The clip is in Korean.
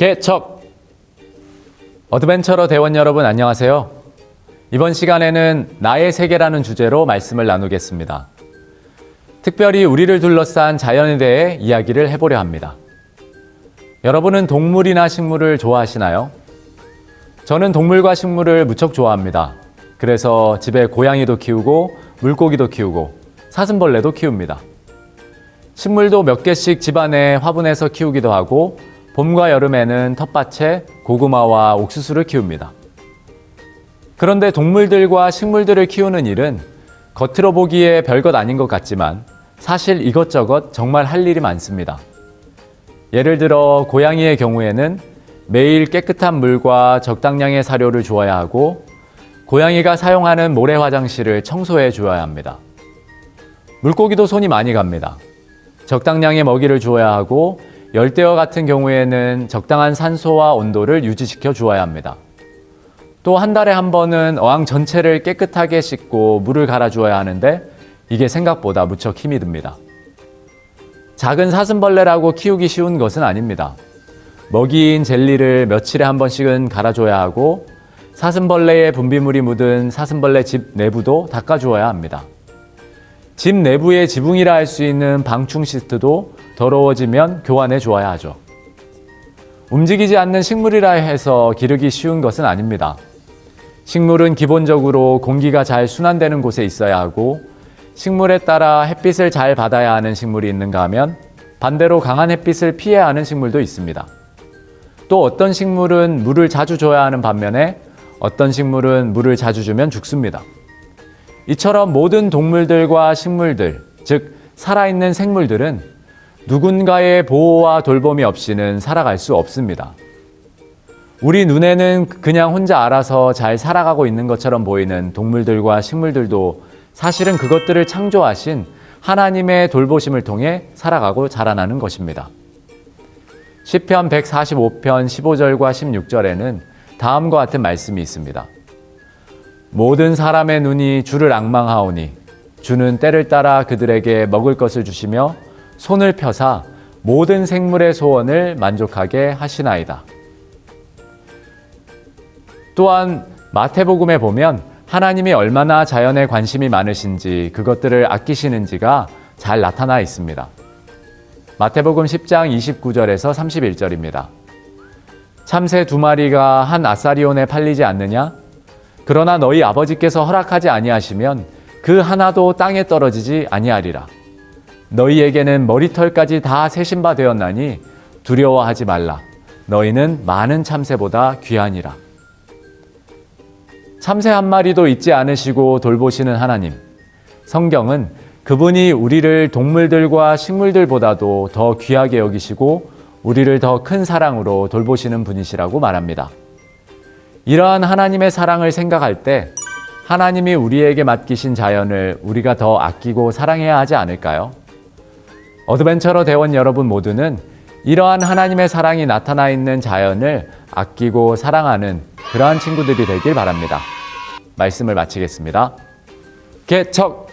개척 어드벤처러 대원 여러분 안녕하세요. 이번 시간에는 나의 세계라는 주제로 말씀을 나누겠습니다. 특별히 우리를 둘러싼 자연에 대해 이야기를 해보려 합니다. 여러분은 동물이나 식물을 좋아하시나요? 저는 동물과 식물을 무척 좋아합니다. 그래서 집에 고양이도 키우고 물고기도 키우고 사슴벌레도 키웁니다. 식물도 몇 개씩 집안에 화분에서 키우기도 하고 봄과 여름에는 텃밭에 고구마와 옥수수를 키웁니다. 그런데 동물들과 식물들을 키우는 일은 겉으로 보기에 별것 아닌 것 같지만 사실 이것저것 정말 할 일이 많습니다. 예를 들어 고양이의 경우에는 매일 깨끗한 물과 적당량의 사료를 주어야 하고 고양이가 사용하는 모래 화장실을 청소해 주어야 합니다. 물고기도 손이 많이 갑니다. 적당량의 먹이를 주어야 하고 열대어 같은 경우에는 적당한 산소와 온도를 유지시켜 주어야 합니다. 또 한 달에 한 번은 어항 전체를 깨끗하게 씻고 물을 갈아 주어야 하는데 이게 생각보다 무척 힘이 듭니다. 작은 사슴벌레라고 키우기 쉬운 것은 아닙니다. 먹이인 젤리를 며칠에 한 번씩은 갈아줘야 하고 사슴벌레의 분비물이 묻은 사슴벌레 집 내부도 닦아주어야 합니다. 집 내부의 지붕이라 할 수 있는 방충 시트도 더러워지면 교환해 주어야 하죠. 움직이지 않는 식물이라 해서 기르기 쉬운 것은 아닙니다. 식물은 기본적으로 공기가 잘 순환되는 곳에 있어야 하고 식물에 따라 햇빛을 잘 받아야 하는 식물이 있는가 하면 반대로 강한 햇빛을 피해야 하는 식물도 있습니다. 또 어떤 식물은 물을 자주 줘야 하는 반면에 어떤 식물은 물을 자주 주면 죽습니다. 이처럼 모든 동물들과 식물들, 즉 살아있는 생물들은 누군가의 보호와 돌봄이 없이는 살아갈 수 없습니다. 우리 눈에는 그냥 혼자 알아서 잘 살아가고 있는 것처럼 보이는 동물들과 식물들도 사실은 그것들을 창조하신 하나님의 돌보심을 통해 살아가고 자라나는 것입니다. 시편 145편 15절과 16절에는 다음과 같은 말씀이 있습니다. 모든 사람의 눈이 주를 악망하오니 주는 때를 따라 그들에게 먹을 것을 주시며 손을 펴사 모든 생물의 소원을 만족하게 하시나이다. 또한 마태복음에 보면 하나님이 얼마나 자연에 관심이 많으신지 그것들을 아끼시는지가 잘 나타나 있습니다. 마태복음 10장 29절에서 31절입니다. 참새 두 마리가 한 아사리온에 팔리지 않느냐? 그러나 너희 아버지께서 허락하지 아니하시면 그 하나도 땅에 떨어지지 아니하리라. 너희에게는 머리털까지 다 세신 바 되었나니 두려워하지 말라. 너희는 많은 참새보다 귀하니라. 참새 한 마리도 잊지 않으시고 돌보시는 하나님. 성경은 그분이 우리를 동물들과 식물들보다도 더 귀하게 여기시고 우리를 더 큰 사랑으로 돌보시는 분이시라고 말합니다. 이러한 하나님의 사랑을 생각할 때 하나님이 우리에게 맡기신 자연을 우리가 더 아끼고 사랑해야 하지 않을까요? 어드벤처러 대원 여러분 모두는 이러한 하나님의 사랑이 나타나 있는 자연을 아끼고 사랑하는 그러한 친구들이 되길 바랍니다. 말씀을 마치겠습니다. 개척!